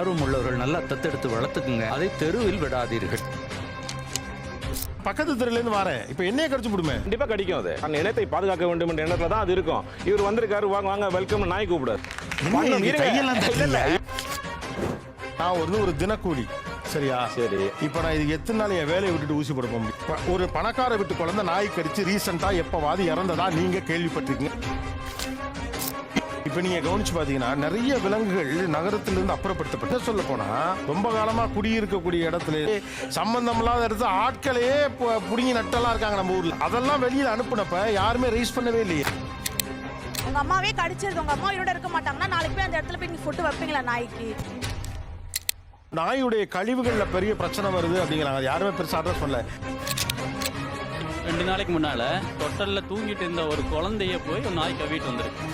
ஆர்வம் உள்ளவர்கள் நல்லா தத்தெடுத்து வளர்த்துக்குங்க. அதை தெருவில் விடாதீர்கள். பக்கத்து தெருலேருந்து வரேன். இப்போ என்னையே கடிச்சு விடுமே கண்டிப்பா கடிக்கும் அது. அந்த இனத்தை பாதுகாக்க வேண்டும் என்ற எண்ணத்துல தான் அது இருக்கும். இவர் வந்திருக்காரு வாங்க வாங்க வெல்கம் நாய் கூப்பிடாரு. நான் வந்து ஒரு தினக்கூலி. சரியா? சரி. இப்போ நான் இது எத்தனை நாள் என் வேலையை விட்டுட்டு ஊசி போட முடியும்? இப்ப ஒரு பணக்கார வீட்டு குழந்தை நாய் கடிச்சு ரீசெண்டாக எப்போவாது இறந்ததா நீங்கள் கேள்விப்பட்டிருக்கீங்க? இப்போ நீங்க கவனிச்சு பாத்தீங்கன்னா நிறைய விலங்குகள் நகரத்திலிருந்து அப்புறப்படுத்தப்பட்ட சொல்ல போனா ரொம்ப காலமா குடியிருக்கக்கூடிய இடத்துல சம்பந்தம் இல்லாத இடத்துல ஆட்களையே புடுங்கி நட்டெல்லாம் இருக்காங்க நம்ம ஊர்ல. அதெல்லாம் வெளியில அனுப்புனப்ப யாருமே ரைஸ் பண்ணவே இல்லையே. உங்க அம்மாவே கடிச்சிருது உங்க அம்மா உயிரோட இருக்க மாட்டாங்கன்னா நாளைக்கு போய் அந்த இடத்துல போய் நீங்க ஃபுட்டு வைப்பீங்களா நாய்க்கு? நாயுடைய கழிவுகள்ல பெரிய பிரச்சனை வருது அப்படிங்கிறாங்க. யாருமே பெருசா அட்ரஸ் பண்ணல. ரெண்டு நாளைக்கு முன்னால தொட்டல்ல தூங்கிட்டு இருந்த ஒரு குழந்தைய போய் ஒரு நாய் கவிட்டு வந்திருக்கு.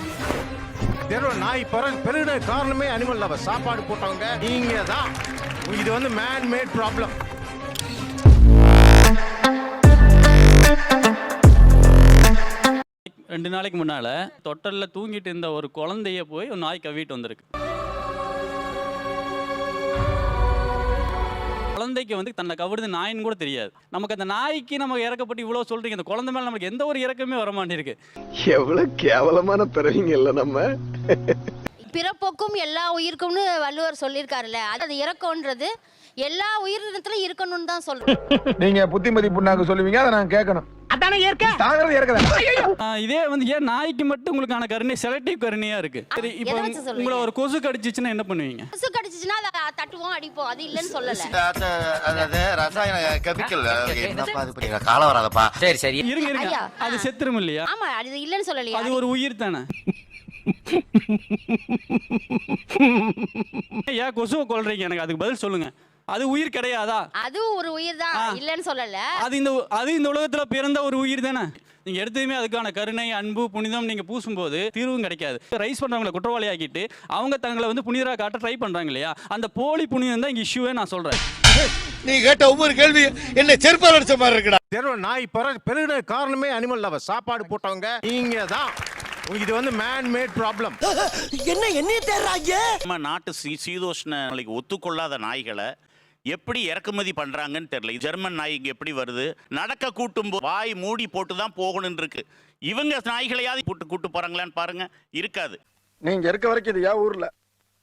தெருவ நாய் பிற- பெருகின காரணமே அனிமல் லவர் சாப்பாடு போட்டவங்க நீங்க தான் இது வந்து மேன் மேட் ப்ராப்ளம் ரெண்டு நாளைக்கு முன்னால தொட்டல்ல தூங்கிட்டு இருந்த ஒரு குழந்தைய போய் ஒரு நாய் கவிட்டு வந்திருக்கு. குழந்தைக்கு வந்து தன்னை கவிடுது நாயின்னு கூட தெரியாது. நமக்கு அந்த நாய்க்கு நம்ம இறக்கப்பட்டு இவ்வளோ சொல்றீங்க. அந்த குழந்தை மேல நமக்கு எந்த ஒரு இறக்கமே வர எவ்வளவு கேவலமான பிறவிங்க இல்ல நம்ம. பிறப்போக்கும் எல்லா உயிருக்கும்னு வள்ளுவர் சொல்லியிருக்காருல்ல அது இறக்கம்ன்றது எல்லா உயிரினத்திலும் இருக்கணும்னு தான் சொல்றேன் நீங்க புத்திமதி புண்ணாக்கு சொல்லுவீங்க அதை நான் கேட்கணும். இதே வந்து ஏன் நாய்க்கு மட்டும் உங்களுக்கான கருணை செலக்டிவ் கருணையா இருக்கு? சரி இப்போ? உங்களை ஒரு கொசு கடிச்சிச்சுன்னா என்ன பண்ணுவீங்க? கொசு கடிச்சிச்சுன்னா அதை தட்டுவோம் அடிப்போம். அது இல்லைன்னு சொல்லல. அதாவது ரசாயன கெமிக்கல். என்னப்பா இது பண்ணி காலம் வராதப்பா. சரி சரி. இருங்க இருங்க. ஐயா. அது செத்துரும் இல்லையா? ஆமா அது இல்லைன்னு சொல்லலையா? அது ஒரு உயிர் தானே? ஏன் கொசுவை கொல்றீங்க எனக்கு? அதுக்கு பதில் சொல்லுங்க. அது உயிர் கிடையாதா? அதுவும் ஒரு உயிர் தான். இல்லைன்னு சொல்லல. அது இந்த அது இந்த உலகத்துல பிறந்த ஒரு உயிர் தானே? நீங்க எடுத்ததுமே அதுக்கான கருணை அன்பு புனிதம் நீங்க பூசும்போது தீர்வும் கிடைக்காது. ரைஸ் பண்றவங்களை குற்றவாளி ஆக்கிட்டு அவங்க தங்களை வந்து புனிதரா காட்ட ட்ரை பண்றாங்க இல்லையா? அந்த போலி புனிதம் தான் இங்க இஷ்யூவே நான் சொல்றேன். நீ கேட்ட ஒவ்வொரு கேள்வி என்ன செருப்பால் அடிச்ச மாதிரி இருக்குடா. தெருவ நாய் பெருகின காரணமே அனிமல் லவர் சாப்பாடு போட்டவங்க நீங்க தான் இது வந்து மேன் மேட் ப்ராப்ளம் நம்ம நாட்டு சீ சீதோஷ்ண நிலைக்கு ஒத்துக்கொள்ளாத நாய்களை எப்படி இறக்குமதி பண்றாங்கன்னு தெரியல. ஜெர்மன் நாய் இங்க எப்படி வருது? நடக்க கூட்டும் வாய் மூடி போட்டு தான் போகணும்னு இருக்கு இவங்க நாய்களையாவது கூட்டு கூட்டு போறாங்களான்னு பாருங்க. இருக்காது. நீங்க இருக்க வரைக்கும் இது ஏன் ஊர்ல?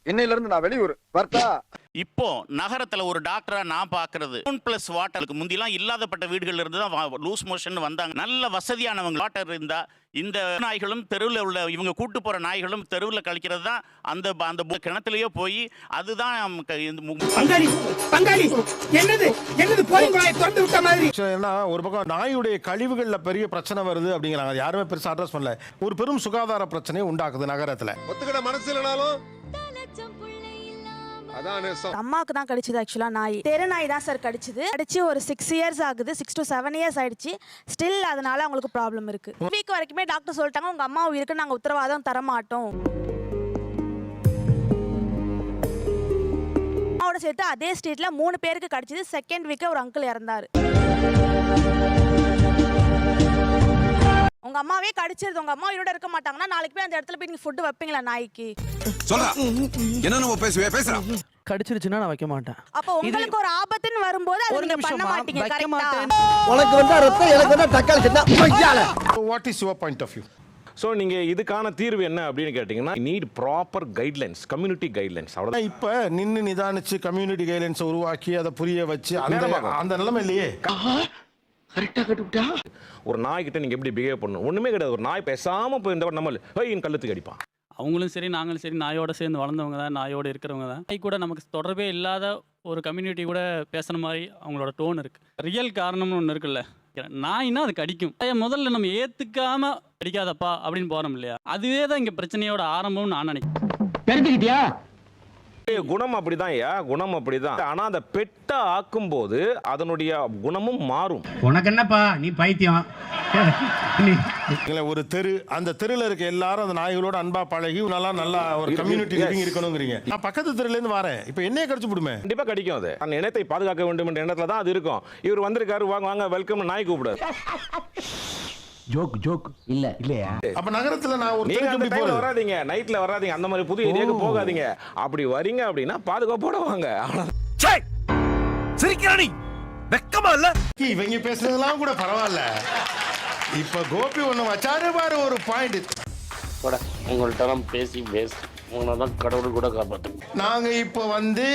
இன்னையில இருந்து நான் வெளியூர். வர்த்தா. இப்போ நகரத்துல ஒரு டாக்டரா நான் பாக்குறது. பிளஸ் வாட்டருக்கு முந்திலாம் இல்லாதப்பட்ட வீடுகள்ல இருந்து தான் லூஸ் மோஷன் வந்தாங்க. நல்ல வசதியானவங்க வாட்டர் இருந்தா இந்த நாய்களும் தெருவில் உள்ள இவங்க கூட்டு போற நாய்களும் தெருவில் கழிக்கிறது தான் அந்த அந்த கிணத்துலயே போய் அதுதான் So, ஏன்னா ஒரு பக்கம் நாயுடைய கழிவுகள்ல பெரிய பிரச்சனை வருது அப்படிங்கிறாங்க. யாருமே பெருசா அட்ரஸ் பண்ணல. ஒரு பெரும் சுகாதார பிரச்சனையை உண்டாக்குது நகரத்துல. ஒத்துக்கிட மனசு இல்லைனாலும் அம்மாவுக்கு தான் கடிச்சது ஆக்சுவலா நாய். தெரு நாய் தான் சார் கடிச்சது. கடிச்சு ஒரு சிக்ஸ் இயர்ஸ் ஆகுது. சிக்ஸ் டு செவன் இயர்ஸ் ஆயிடுச்சு. ஸ்டில் அதனால அவங்களுக்கு ப்ராப்ளம் இருக்கு. வீக் வரைக்குமே டாக்டர் சொல்லிட்டாங்க உங்க அம்மா உயிருக்கு நாங்க உத்தரவாதம் தர மாட்டோம் அம்மாவோட சேர்த்து அதே ஸ்ட்ரீட்ல மூணு பேருக்கு கடிச்சது. செகண்ட் வீக்கே ஒரு அங்கிள் இறந்தாரு. உங்க அம்மாவே கடிச்சிருது. உங்க அம்மா உயிரோட இருக்க மாட்டாங்கன்னா நாளைக்கு போய் அந்த இடத்துல போய் நீங்க ஃபுட்டு வைப்பீங்களா நாய்க்கு? சொல்றா. என்ன நம்ம பேசுவே பேசுறா. கடிச்சிருச்சுன்னா நான் வைக்க மாட்டேன். அப்போ உங்களுக்கு ஒரு ஆபத்துன்னு வரும்போது அதை ஒரு நீங்க பண்ண நிமிஷமா, மாட்டீங்க வைக்க கரெக்டா மாட்டேன். உனக்கு வந்தா ரத்தம் எனக்கு வந்தா தக்காளி Satna what is your point of view so நீங்க இதுக்கான தீர்வு என்ன அப்படின்னு கேட்டீங்கன்னா need proper guidelines community guidelines அவ்வளவுதான். இப்ப நின்னு நிதானிச்சு கம்யூனிட்டி கைட்லைன்ஸ் உருவாக்கி அதை புரிய வச்சு அந்த. அந்த நிலைமை இல்லையே. ஒரு நாய்கிட்ட நீங்க எப்படி பிஹேவ் பண்ணணும்? ஒண்ணுமே கிடையாது. ஒரு நாய் பேசாம போய் இந்த நம்ம ஹையின் கழுத்துக்கு அடிப்பான். அவங்களும் சரி நாங்களும் சரி நாயோட சேர்ந்து வளர்ந்தவங்க தான் நாயோட இருக்கிறவங்க தான். நாய் கூட நமக்கு தொடர்பே இல்லாத ஒரு கம்யூனிட்டி கூட பேசுன மாதிரி அவங்களோட டோன் இருக்கு. ரியல் காரணம்னு ஒன்று இருக்குல்ல? நாய்னா அது கடிக்கும். ஐயா, முதல்ல நம்ம ஏத்துக்காம கடிக்காதப்பா அப்படின்னு போறோம் இல்லையா? அதுவே தான் இங்க பிரச்சனையோட ஆரம்பம்னு நான் நினைக்கிறேன். குணம் அப்படிதான் ஐயா. குணம் அப்படிதான். ஆனா அந்த பெட்டை ஆக்கும் போது அதனுடைய குணமும் மாறும். உனக்கு என்னப்பா? நீ பைத்தியம். ஒரு தெரு அந்த தெருல இருக்க எல்லாரும் அந்த நாய்களோட அன்பா பழகி நல்லா நல்லா ஒரு கம்யூனிட்டி. லிவிங் இருக்கணுங்கிறீங்க. நான் பக்கத்து தெருல இருந்து வரேன். இப்ப என்னையே கடிச்சு விடுமே கண்டிப்பா கடிக்கும் அது. அந்த இனத்தை பாதுகாக்க வேண்டும் என்ற எண்ணத்துல தான் அது இருக்கும். இவர் வந்திருக்காரு வாங்க வாங்க வெல்கம் நாய் கூப்பிடாரு ஜோக் ஜோக் இல்ல. இல்லையா? அப்ப நகரத்துல நான் ஒரு நீங்க அந்த டைம்ல வராதீங்க. நைட்ல வராதீங்க. அந்த மாதிரி புது ஏரியாவுக்கு போகாதீங்க. அப்படி வரீங்க அப்படின்னா பாதுகாப்போட வாங்க. சிரிக்கிறானி வெக்கமா இல்ல? இவங்க பேசுனதெல்லாம் கூட பரவாயில்ல. இப்ப கோபி ஒண்ணு வச்சாரு பாரு ஒரு பாயிண்ட் உங்கள்கிட்ட பேசி வேஸ்ட் உங்களை தான் கடவுள் கூட காப்பாற்றுங்க நாங்க இப்போ வந்து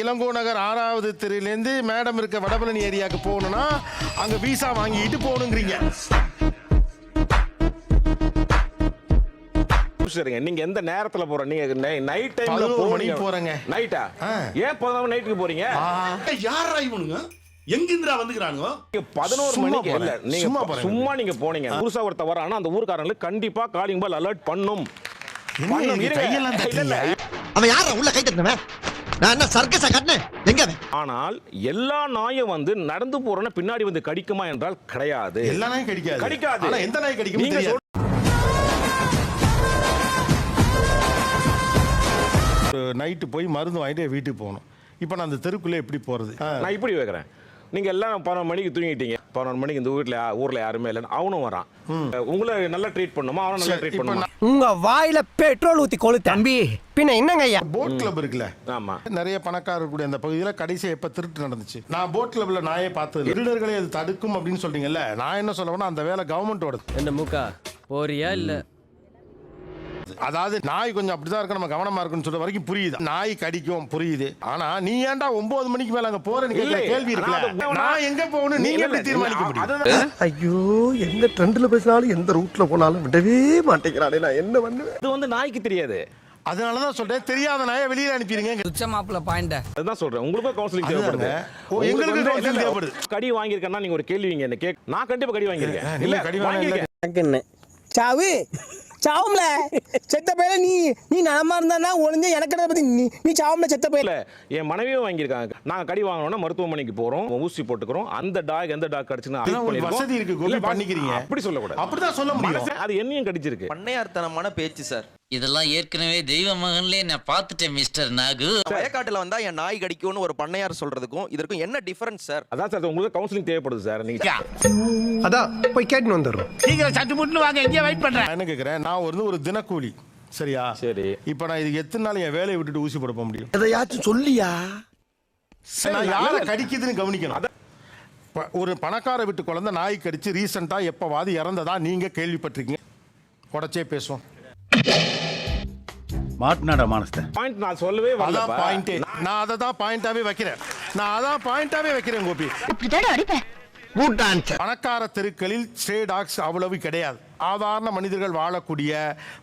இளங்கோ நகர் ஆறாவது தெருலேருந்து மேடம் இருக்க வடபழனி ஏரியாவுக்கு போகணும்னா அங்க விசா வாங்கிட்டு போகணுங்கிறீங்க. சரிங்க நீங்க எந்த நேரத்துல போற நீங்க நைட் டைம்ல போறீங்க. போறேங்க நைட்டா. ஏன் பதினோரு நைட்டுக்கு போறீங்க? யாரா இவனுங்க? எங்கிந்திரா பதினோரு மணிக்கு இல்ல போறேன். நீங்க சும்மா போறேன். நீங்க போனீங்க. புதுசா ஒருத்த வரானா அந்த ஊர்க்காரங்களுக்கு கண்டிப்பா காலிங் பால் அலர்ட் பண்ணும்? அவன் யாரா உள்ள கை தட்டினவன்? ஆனால் எல்லா நாயும் வந்து நடந்து போறோன்னா பின்னாடி வந்து கடிக்குமா என்றால் கிடையாது. எல்லா நாயும் கடிக்காது. கடிக்காது. ஆனா எந்த நாய் கடிக்கும் நைட்டு போய் மருந்து வாங்கிட்டு வீட்டுக்கு போகணும். இப்போ நான் அந்த தெருக்குள்ளே எப்படி போறது? ஆ. நான் இப்படி வைக்கிறேன் நீங்க எல்லாம் பதினொரு மணிக்கு தூங்கிட்டீங்க. பதினொரு மணிக்கு இந்த வீட்டுல ஊர்ல யாருமே இல்லைன்னு அவனும் வரான். உங்களை நல்லா ட்ரீட் பண்ணுமா? அவனை நல்லா ட்ரீட் பண்ணுமா? உங்க வாயில பெட்ரோல் ஊத்தி கொளு தம்பி பின்ன என்னங்க ஐயா? போட் கிளப் இருக்குல்ல? ஆமா. நிறைய பணக்காரர் கூட அந்த பகுதியில் கடைசியா எப்ப திருட்டு நடந்துச்சு? நான் போட் கிளப்ல நாயே பார்த்தது. திருடர்களை அது தடுக்கும் அப்படின்னு சொல்றீங்கல்ல? நான் என்ன சொல்லுவேன்னா அந்த வேலை கவர்மெண்டோட என்ன மூக்கா? போறியா இல்ல? அதாவது நாய் கொஞ்சம் அப்படிதான் இருக்கு நம்ம கவனமா இருக்குன்னு சொல்ற வரைக்கும் புரியுது. நாய் கடிக்கும் புரியுது. ஆனா நீ ஏன்டா ஒன்பது மணிக்கு மேல அங்க போறேன்னு கேட்கிற. கேள்வி இருக்குல்ல? நான் எங்க போகணும்? நீங்க எப்படி தீர்மானிக்க முடியும்? ஐயோ எந்த ட்ரெண்ட்ல பேசினாலும் எந்த ரூட்ல போனாலும் விடவே மாட்டேங்கிறானே நான் என்ன பண்ணுவேன்? இது வந்து நாய்க்கு தெரியாது. அதனாலதான் சொல்றேன் தெரியாத நாயை வெளியில அனுப்பிடுங்க. உச்ச மாப்பிள்ள பாயிண்ட. அதுதான் சொல்றேன். உங்களுக்கும் கவுன்சிலிங். தேவைப்படுது. எங்களுக்கு இல்ல, தேவைப்படுது. கடி வாங்கியிருக்கேன்னா நீங்க ஒரு கேள்வி நீங்க என்ன கேக் நான் கண்டிப்பா கடி வாங்கியிருக்கேன். இல்ல கடி வாங்க வாங்கியிருக்கேன். சாவு? சாவும்ல. செத்த பையல நீ நீ நலமா இருந்தா ஒளிஞ்ச எனக்கு பத்தி நீ நீ சாவும்ல செத்த பையல என் மனைவியும் வாங்கியிருக்காங்க. நாங்க கடி வாங்கணும்னா மருத்துவமனைக்கு போறோம் ஊசி போட்டுக்கிறோம். அந்த டாக் எந்த டாக் கடிச்சுன்னு. வசதி இருக்கு, பண்ணிக்கிறீங்க. அப்படி சொல்லக்கூடாது. அப்படிதான் சொல்ல முடியும். அது என்னையும் கடிச்சிருக்கு. பண்ணையார்த்தனமான பேச்சு சார். இதெல்லாம் ஏற்கனவே தெய்வ மகன்லயே நான் பார்த்துட்டேன் மிஸ்டர் நாகு. வயக்காட்டுல வந்தா என் நாய் கடிக்கும்னு ஒரு பண்ணையார் சொல்றதுக்கும் இதற்கும் என்ன டிஃபரன்ஸ் சார் அதான் சார் உங்களுக்கு கவுன்சிலிங் தேவைப்படுது சார் நீங்க அதான் போய் கேட்டு வந்துடுறோம். நான் என்ன கேக்குறேன் நான் வந்து ஒரு தினக்கூலி சரியா? சரி. இப்ப நான் இதுக்கு எத்தனை நாள் என் வேலையை விட்டுட்டு ஊசி போட போக முடியும்? எதையாச்சும் சொல்லியா? நான் யாரை கடிக்குதுன்னு கவனிக்கணும். ப- ஒரு பணக்கார வீட்டு குழந்தை நாய் கடிச்சு ரீசெண்டா எப்பவாது இறந்ததா நீங்க கேள்விப்பட்டிருக்கீங்க? உடச்சே பேசுவோம். மாட்டினாடா மானஸ்த பாயிண்ட் நான் சொல்லவே அதான் வரல பாயிண்டே நான் அதை தான் பாயிண்டாவே வைக்கிறேன். நான் அதான் பாயிண்டாவே வைக்கிறேன் கோபி. பணக்கார தெருக்களில் ஸ்ட்ரே டாக்ஸ் அவ்வளவு கிடையாது. சாதாரண மனிதர்கள் வாழக்கூடிய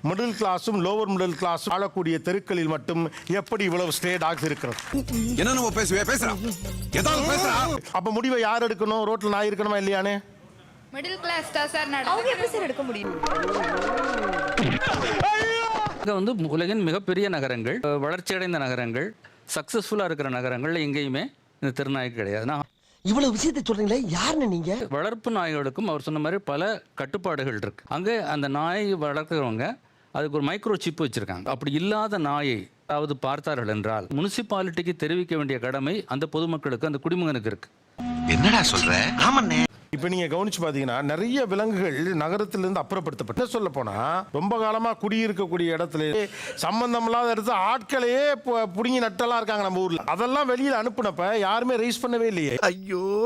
மிடில் கிளாஸும் லோவர் மிடில் கிளாஸ் வாழக்கூடிய தெருக்களில் மட்டும் எப்படி இவ்வளவு ஸ்ட்ரே டாக்ஸ் இருக்கிறது? என்ன நம்ம பேசுவே? பேசுறான் ஏதாவது பேசுறா அப்ப முடிவை யார் எடுக்கணும்? ரோட்ல நாய் இருக்கணுமா இல்லையானே மிடில் கிளாஸ் தான் சார் அவங்க எப்படி சார் எடுக்க முடியும்? இங்க வந்து உலகின் மிகப்பெரிய நகரங்கள் வளர்ச்சியடைந்த நகரங்கள் சக்சஸ்ஃபுல்லா இருக்கிற நகரங்கள்ல எங்கேயுமே இந்த திருநாய்க்கு கிடையாது. நான் இவ்வளவு விஷயத்தை சொல்றீங்களே யாருன்னு நீங்க? வளர்ப்பு நாய்களுக்கும் அவர் சொன்ன மாதிரி பல கட்டுப்பாடுகள் இருக்கு. அங்கே அந்த நாய் வளர்க்குறவங்க அதுக்கு ஒரு மைக்ரோ சிப் வச்சிருக்காங்க. அப்படி இல்லாத நாயை அதாவது பார்த்தார்கள் என்றால் முனிசிபாலிட்டிக்கு தெரிவிக்க வேண்டிய கடமை அந்த பொதுமக்களுக்கு அந்த குடிமகனுக்கு இருக்கு. என்னடா சொல்ற? ஆமாண்ணே. இப்ப நீங்க கவனிச்சு பாத்தீங்கன்னா நிறைய விலங்குகள் நகரத்திலிருந்து அப்புறப்படுத்தப்பட்டு சொல்ல போனா ரொம்ப காலமா குடியிருக்கக்கூடிய இடத்துல சம்பந்தம் இல்லாத இடத்துல ஆட்களையே பு- புடுங்கி நட்டெல்லாம் இருக்காங்க நம்ம ஊர்ல. அதெல்லாம் வெளியில அனுப்புனப்ப யாருமே ரைஸ் பண்ணவே இல்லையே. ஐயோ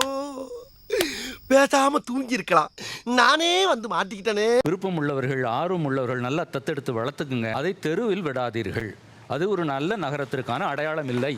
பேசாம தூங்கி இருக்கலாம் நானே வந்து மாட்டிக்கிட்டனே. விருப்பம் உள்ளவர்கள் ஆர்வம் உள்ளவர்கள் நல்லா தத்தெடுத்து வளர்த்துக்குங்க. அதை தெருவில் விடாதீர்கள். அது ஒரு நல்ல நகரத்திற்கான அடையாளம் இல்லை.